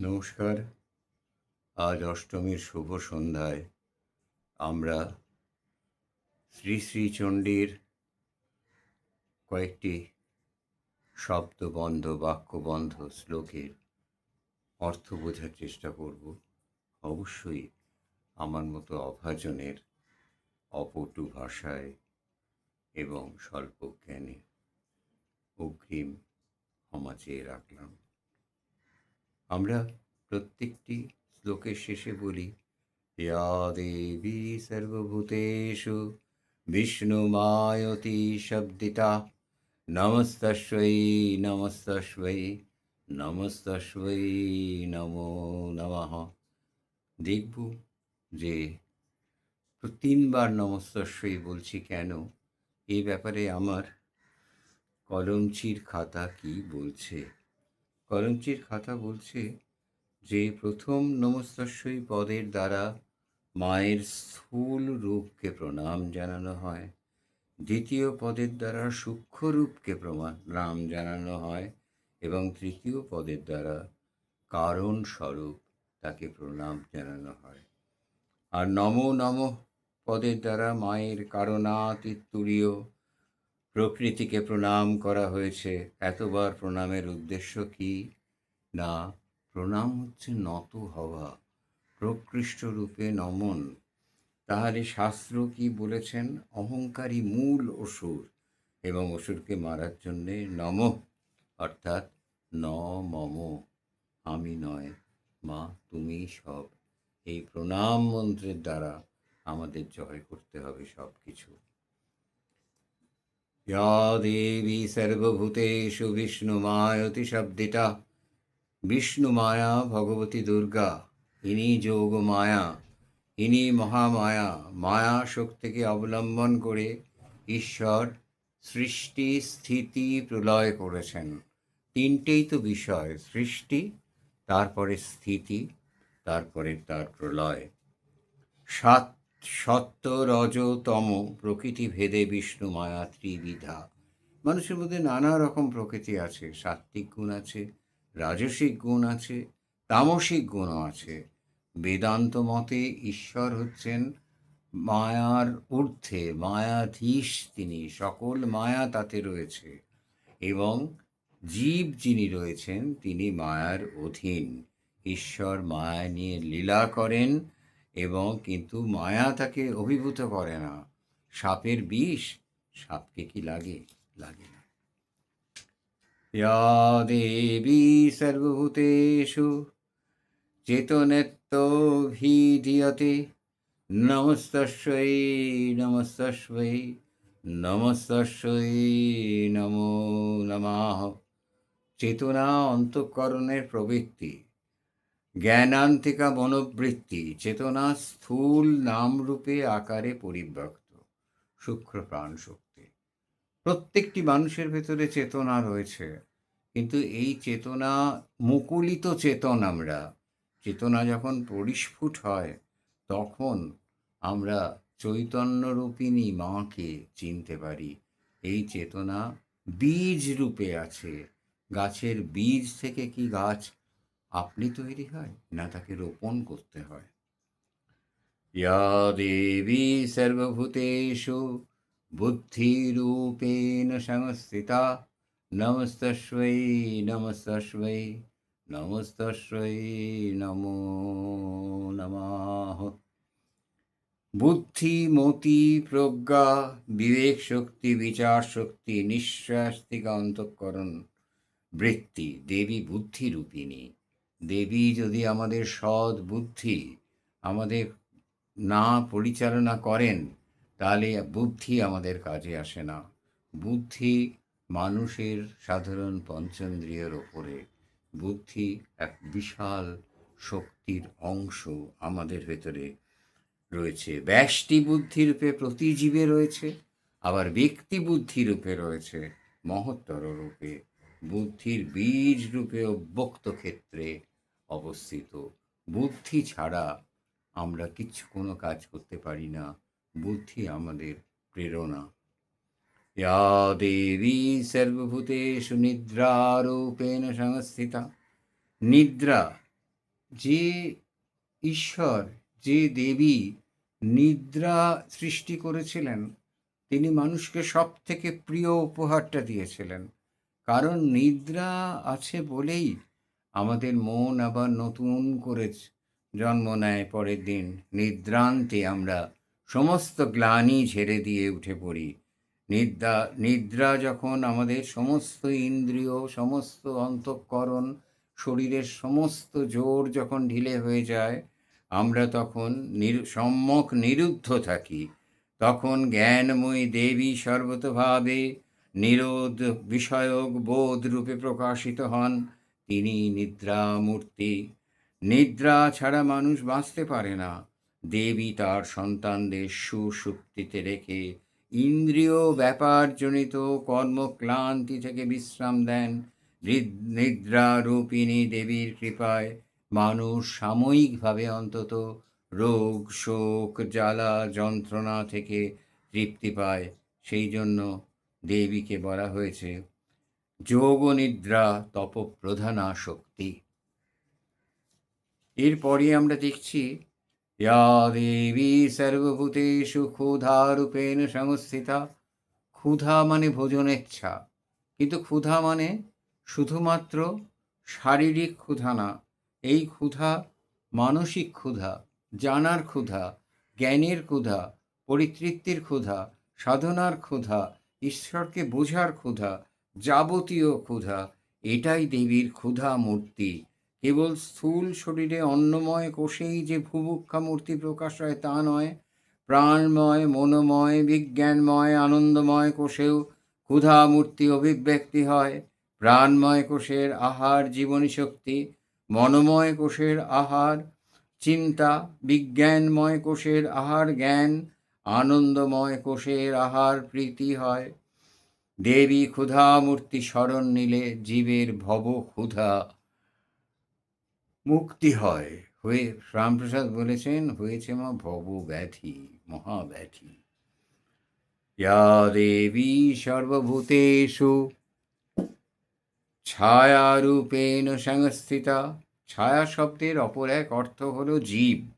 নমস্কার। আজ অষ্টমীর শুভ সন্ধ্যায় আমরা শ্রী শ্রী চণ্ডীর কয়েকটি শব্দবন্ধ, বাক্যবন্ধ শ্লোকের অর্থ বোঝার চেষ্টা করব। অবশ্যই আমার মতো অভাজনের অপটু ভাষায় এবং স্বল্প জ্ঞানে অগ্রিম ক্ষমা চেয়ে রাখলাম। আমরা প্রত্যেকটি শ্লোকের শেষে বলি ইয়া দেবী সর্বভূতেষু, বিষ্ণুমায়তি শব্দিতা, নমস্তস্বৈ নমস্তস্বৈ নমস্তস্বৈ নমো নমঃ। দেখব যে তিনবার নমস্তস্বৈ বলছি কেন? এ ব্যাপারে আমার কলমচির খাতা কি বলছে? কলমচির খাতা বলছে যে, প্রথম নমস্তস্বই পদের দ্বারা মায়ের স্থূল রূপকে প্রণাম জানানো হয়। দ্বিতীয় পদের দ্বারা সূক্ষ্ম রূপকে প্রণাম জানানো হয় এবং তৃতীয় পদের দ্বারা কারণ স্বরূপ তাকে প্রণাম জানানো হয়। আর নম নম পদের দ্বারা মায়ের কারণাতীতুরীয় প্রকৃতিকে প্রণাম করা হয়েছে। এতবার প্রণামের উদ্দেশ্য কি? না, প্রণাম হচ্ছে নত হওয়া, প্রকৃষ্ট রূপে নমন। তাহলে শাস্ত্র কি বলেছেন? অহংকারী মূল অসুর এবং অসুরকে মারার জন্যে নম, অর্থাৎ ন মম, আমি নয়, মা তুমি সব। এই প্রণাম মন্ত্রের দ্বারা আমাদের জয় করতে হবে সব কিছু या देवी सर्वभूतेषु विष्णुमायति शब्दिता বিষ্ণুমায়া ভগবতী দুর্গা ইনি যোগ মায়া ইনি মহামায়া মায়া শক্তিকে অবলম্বন করে ঈশ্বর সৃষ্টি স্থিতি প্রলয় করেছেন তিনটেই তো বিষয় সৃষ্টি তারপরে স্থিতি তারপরে তার প্রলয় সাত সত্য রজতম প্রকৃতি ভেদে বিষ্ণু মায়া ত্রিবিধা। মানুষের মধ্যে নানা রকম প্রকৃতি আছে। সাত্ত্বিক গুণ আছে, রাজসিক গুণ আছে, তামসিক গুণও আছে। বেদান্ত মতে ঈশ্বর হচ্ছেন মায়ার ঊর্ধ্বে, মায়াধীশ তিনি, সকল মায়া তাতে রয়েছে। এবং জীব যিনি রয়েছেন, তিনি মায়ার অধীন। ঈশ্বর মায়া নিয়ে লীলা করেন এবং কিন্তু মায়া তাকে অভিভূত করে না। সাপের বিষ সাপকে কি লাগে? লাগে না। ইয়া দেবী সর্বভূতেষু চেতনেত্তভিধীয়তে নমস্তস্যৈ নমস্তস্যৈ নমস্তস্যৈ নমো নমাহ চেতনা অন্তঃকরণের প্রবৃত্তি। জ্ঞানান্তিকা মনোবৃত্তি চেতনা স্থূল নামরূপে আকারে পরিব্যক্ত সূক্ষ্ম প্রাণ শক্তি। প্রত্যেকটি মানুষের ভেতরে চেতনা রয়েছে, কিন্তু এই চেতনা, মুকুলিত চেতন আমরা। চেতনা যখন পরিস্ফুট হয়, তখন আমরা চৈতন্যরূপিণী মাকে চিনতে পারি। এই চেতনা বীজ রূপে আছে। গাছের বীজ থেকে কি গাছ আপনি তৈরি হয় না তাকে রোপণ করতে হয়। ইয়া দেবী সর্বভূতেষু বুদ্ধিরূপেণ সংস্থিতা নমস্তস্বৈ নমস্তস্বৈ নমস্তস্বৈ নমো নমঃ। বুদ্ধি মতি প্রজ্ঞা, বিবেক শক্তি, বিচার শক্তি নিঃশ্বাস্তিকা অন্তঃকরণ বৃত্তি, দেবী বুদ্ধিরূপিণী। দেবী যদি আমাদের সৎ বুদ্ধি আমাদের না পরিচালনা করেন, তাহলে বুদ্ধি আমাদের কাজে আসে না। বুদ্ধি মানুষের সাধারণ পঞ্চেন্দ্রিয়ের ওপরে। বুদ্ধি এক বিশাল শক্তির অংশ আমাদের ভেতরে রয়েছে। ব্যষ্টি বুদ্ধিরূপে প্রতি জীবে রয়েছে, আবার ব্যক্তি বুদ্ধিরূপে রয়েছে মহত্তর রূপে। বুদ্ধির বীজ রূপে অব্যক্ত ক্ষেত্রে অবস্থিত। বুদ্ধি ছাড়া আমরা কিচ্ছু কোনো কাজ করতে পারি না। বুদ্ধি আমাদের প্রেরণা। ইয়া দেবী সর্বভূতেষু নিদ্রারূপেণ সংস্থিতা। নিদ্রা যে ঈশ্বর, যে দেবী নিদ্রা সৃষ্টি করেছিলেন, তিনি মানুষকে সব থেকে প্রিয় উপহারটা দিয়েছিলেন। কারণ নিদ্রা আছে বলেই আমাদের মন আবার নতুন করে জন্ম নেয় পরের দিন। নিদ্রান্তে আমরা সমস্ত গ্লানি ঝেড়ে দিয়ে উঠে পড়ি। নিদ্রা নিদ্রা যখন আমাদের সমস্ত ইন্দ্রিয়, সমস্ত অন্তঃকরণ, শরীরের সমস্ত জোর যখন ঢিলে হয়ে যায়, আমরা তখন সম্যক নিরুদ্ধ থাকি। তখন জ্ঞানময়ী দেবী সর্বতভাবে নিরোধ বিষয়ক বোধ রূপে প্রকাশিত হন। তিনি নিদ্রা মূর্তি নিদ্রা ছাড়া মানুষ বাঁচতে পারে না। দেবী তার সন্তানদের সুশুক্তিতে রেখে ইন্দ্রিয় ব্যাপারজনিত কর্মক্লান্তি থেকে বিশ্রাম দেন। হৃদ- নিদ্রা রূপিণী দেবীর কৃপায় মানুষ সাময়িকভাবে অন্তত রোগ, শোক, জ্বালা, যন্ত্রণা থেকে তৃপ্তি পায়। সেই জন্য দেবীকে বলা হয়েছে যোগ নিদ্রা তপপ্রধানা শক্তি এরপরে আমরা দেখছি, ইয়া দেবী সর্বভূতেষু ক্ষুধারূপেণ সংস্থিতা। ক্ষুধা মানে ভোজনেচ্ছা কিন্তু ক্ষুধা মানে শুধুমাত্র শারীরিক ক্ষুধা না, এই ক্ষুধা মানসিক ক্ষুধা, জানার ক্ষুধা, জ্ঞানের ক্ষুধা, পরিতৃপ্তির ক্ষুধা, সাধনার ক্ষুধা, ঈশ্বরকে বোঝার ক্ষুধা যাবতীয় ক্ষুধা, এটাই দেবীর ক্ষুধা মূর্তি। কেবল স্থূল শরীরে অন্নময় কোষেই যে ভুভুক্ষা মূর্তি প্রকাশ হয় তা নয়, প্রাণময়, মনোময়, বিজ্ঞানময়, আনন্দময় কোষেও ক্ষুধা মূর্তি অভিব্যক্তি হয়। প্রাণময় কোষের আহার জীবনী শক্তি, মনোময় কোষের আহার চিন্তা, বিজ্ঞানময় কোষের আহার জ্ঞান, আনন্দময় কোষের আহার প্রীতি হয়। দেবী ক্ষুধা মূর্তি স্মরণ নিলে জীবের ভব ক্ষুধা। মুক্তি হয়। হয়ে, রামপ্রসাদ বলেছেন, হয়েছে মা ভব ব্যাধি মহাব্যাধি ইয়া দেবী সর্বভূতেষু, ছায়ারূপেণ সংস্থিতা। ছায়া শব্দের অপর এক অর্থ হলো জীব।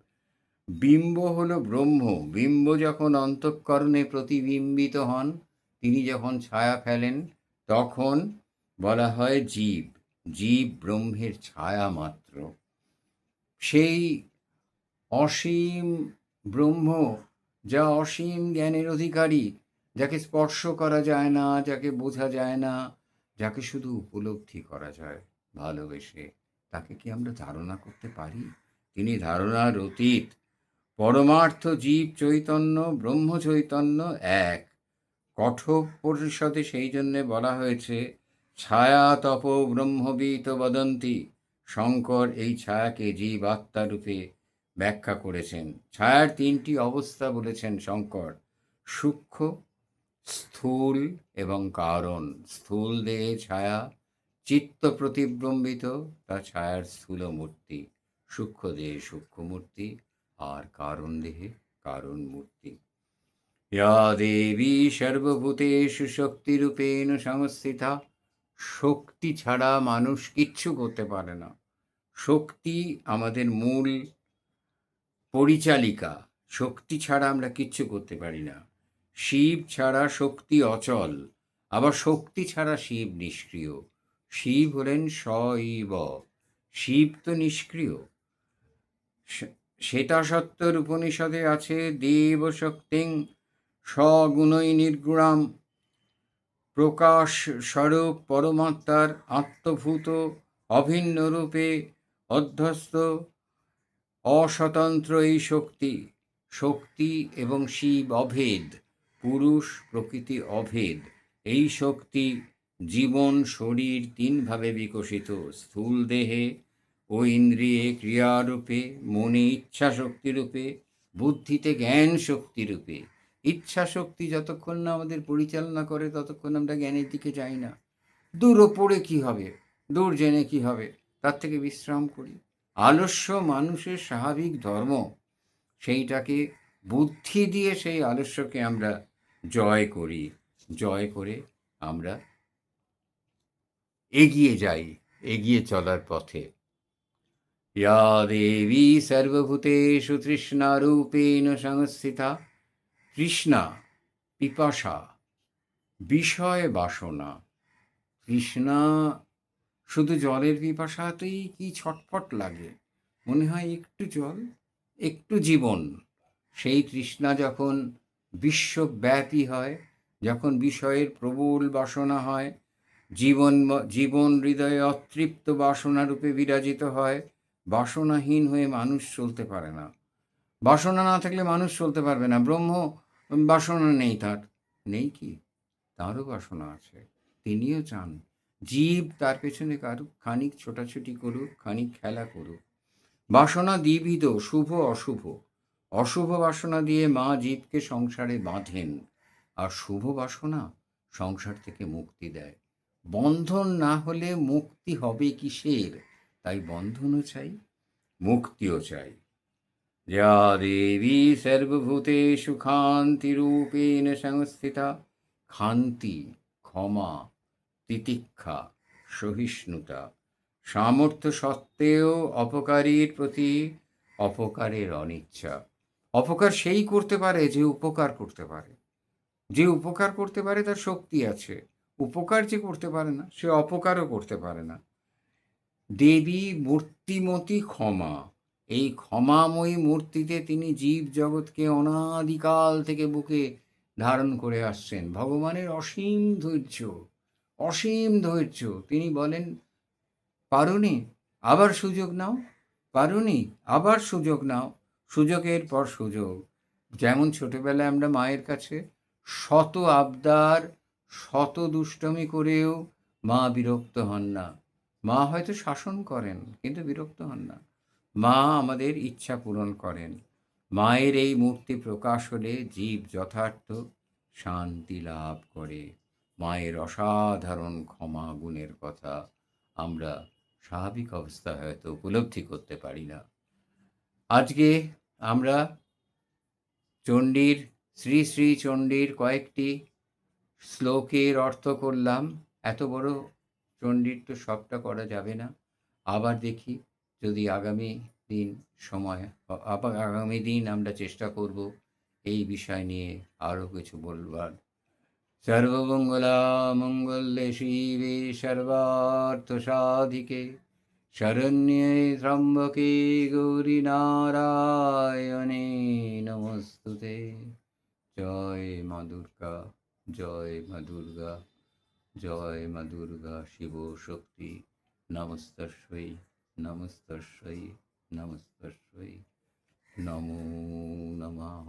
বিম্ব হলো ব্রহ্ম। বিম্ব যখন অন্তঃকরণে প্রতিবিম্বিত হন তিনি যখন ছায়া ফেলেন, তখন বলা হয় জীব। জীব ব্রহ্মের ছায়া মাত্র। সেই অসীম ব্রহ্ম, যা অসীম জ্ঞানের অধিকারী, যাকে স্পর্শ করা যায় না, যাকে বোঝা যায় না, যাকে শুধু উপলব্ধি করা যায়, ভালোবেসে, তাকে কি আমরা ধারণা করতে পারি? তিনি ধারণার অতীত। পরমার্থ জীব চৈতন্য, ব্রহ্ম চৈতন্য এক। কঠোপ পরিষদে সেই জন্যে বলা হয়েছে, ছায়া তপ ব্রহ্মবিত বদন্তি। শঙ্কর এই ছায়াকে জীব আত্মারূপে ব্যাখ্যা করেছেন। ছায়ার তিনটি অবস্থা বলেছেন শঙ্কর, সূক্ষ্ম, স্থূল এবং কারণ। স্থূল দেহে ছায়া, চিত্ত প্রতিবিম্বিত, তা ছায়ার স্থূল মূর্তি। সূক্ষ্ম দেহে সূক্ষ্ম মূর্তি, আর কারণ দেহে কারণ মূর্তি। ইয়া দেবী সর্বভূতেষু শক্তিরূপেণ সংস্থিতা শক্তি ছাড়া মানুষ কিচ্ছু করতে পারে না। শক্তি আমাদের মূল পরিচালিকা। শক্তি ছাড়া আমরা কিচ্ছু করতে পারি না। শিব ছাড়া শক্তি অচল, আবার শক্তি ছাড়া শিব নিষ্ক্রিয়। শিব হলেন শৈব। শিব তো নিষ্ক্রিয়। শ্বেতাসত্তর উপনিষদে আছে দেব শক্তিং স্বগুণই নির্গুণাম। প্রকাশ স্বরূপ পরমাত্মার আত্মভূত, অভিন্ন রূপে অধ্যস্ত অস্বতন্ত্র এই শক্তি শক্তি এবং শিব অভেদ, পুরুষ প্রকৃতি অভেদ। এই শক্তি জীবন, শরীর তিনভাবে বিকশিত, স্থূল দেহে ও ইন্দ্রিয়ে ক্রিয়ারূপে, মনে ইচ্ছা শক্তিরূপে বুদ্ধিতে জ্ঞান শক্তিরূপে ইচ্ছা শক্তি যতক্ষণ না আমাদের পরিচালনা করে, ততক্ষণ আমরা জ্ঞানের দিকে যাই না। দূর ওপরে কী হবে? দূর জেনে কী হবে? তার থেকে বিশ্রাম করি। আলস্য মানুষের স্বাভাবিক ধর্ম, সেইটাকে বুদ্ধি দিয়ে সেই আলস্যকে আমরা জয় করি। জয় করে আমরা এগিয়ে যাই, এগিয়ে চলার পথে। ইয়া দেবী সর্বভূতেষু তৃষ্ণারূপেণ সংস্থিতা। তৃষ্ণা পিপাসা, বিষয় বাসনা। তৃষ্ণা শুধু জলের পিপাসাতেই কি ছটফট লাগে? মনে হয় একটু জল, একটু জীবন। সেই তৃষ্ণা যখন বিশ্বব্যাপী হয়, যখন বিষয়ের প্রবল বাসনা হয়, জীবন জীবন হৃদয়ে অতৃপ্ত বাসনা রূপে বিরাজিত হয়, বাসনাহীন হয়ে মানুষ চলতে পারে না। বাসনা না থাকলে মানুষ চলতে পারবে না। ব্রহ্ম বাসনা নেই তার। নেই কি? তারও বাসনা আছে। তিনিও চান। জীব তার পেছনে কারুক, খানিক ছোটাছুটি করুক, খানিক খেলা করুক। বাসনা দ্বিবিধ, শুভ, অশুভ। অশুভ বাসনা দিয়ে মা জীবকে সংসারে বাঁধেন। আর শুভ বাসনা সংসার থেকে মুক্তি দেয়। বন্ধন না হলে মুক্তি হবে কিসের? তাই বন্ধনও চাই, মুক্তিও চাই। যা দেবী সর্বভূতেষু খান্তিরূপেণ সংস্থিতা খান্তি ক্ষমা তিতিক্ষা সহিষ্ণুতা সামর্থ্য সত্ত্বেও অপকারীর প্রতি অপকারের অনিচ্ছা। অপকার সেই করতে পারে যে উপকার করতে পারে। যে উপকার করতে পারে তার শক্তি আছে। উপকার যে করতে পারে না, সে অপকারও করতে পারে না। দেবী মূর্তিমতি ক্ষমা এই ক্ষমাময়ী মূর্তিতে তিনি জীব জগৎকে অনাদিকাল থেকে বুকে ধারণ করে আসছেন। ভগবানের অসীম ধৈর্য অসীম ধৈর্য। তিনি বলেন পারুনি আবার সুযোগ নাও পারুনি আবার সুযোগ নাও, সুযোগের পর সুযোগ। যেমন ছোটবেলায় আমরা মায়ের কাছে শত আবদার, শত দুষ্টমি করেও মা বিরক্ত হন না। মা হয়তো শাসন করেন, কিন্তু বিরক্ত হন না। মা আমাদের ইচ্ছা পূরণ করেন। মায়ের এই মূর্তি প্রকাশ হলে জীব যথার্থ শান্তি লাভ করে। মায়ের অসাধারণ ক্ষমা গুণের কথা আমরা স্বাভাবিক অবস্থায় হয়তো উপলব্ধি করতে পারি না। আজকে আমরা চণ্ডীর, শ্রী শ্রী চণ্ডীর কয়েকটি শ্লোকের অর্থ করলাম। এত বড় চণ্ডীর তো সবটা করা যাবে না। আবার দেখি যদি আগামী দিন সময় আগামী দিন আমরা চেষ্টা করব এই বিষয় নিয়ে আরও কিছু বলবার। সর্বমঙ্গলা মঙ্গলে শিবে সর্বার্থ সাধিকে শরণ্যে ত্রম্বকে গৌরী নারায়ণে নমস্তুতে। জয় মা দুর্গা, জয় মা দুর্গা, জয় মা দুর্গা শিব শক্তি নমস্তস্যই নমস্তস্যই নমস্তস্যই নমো নমঃ।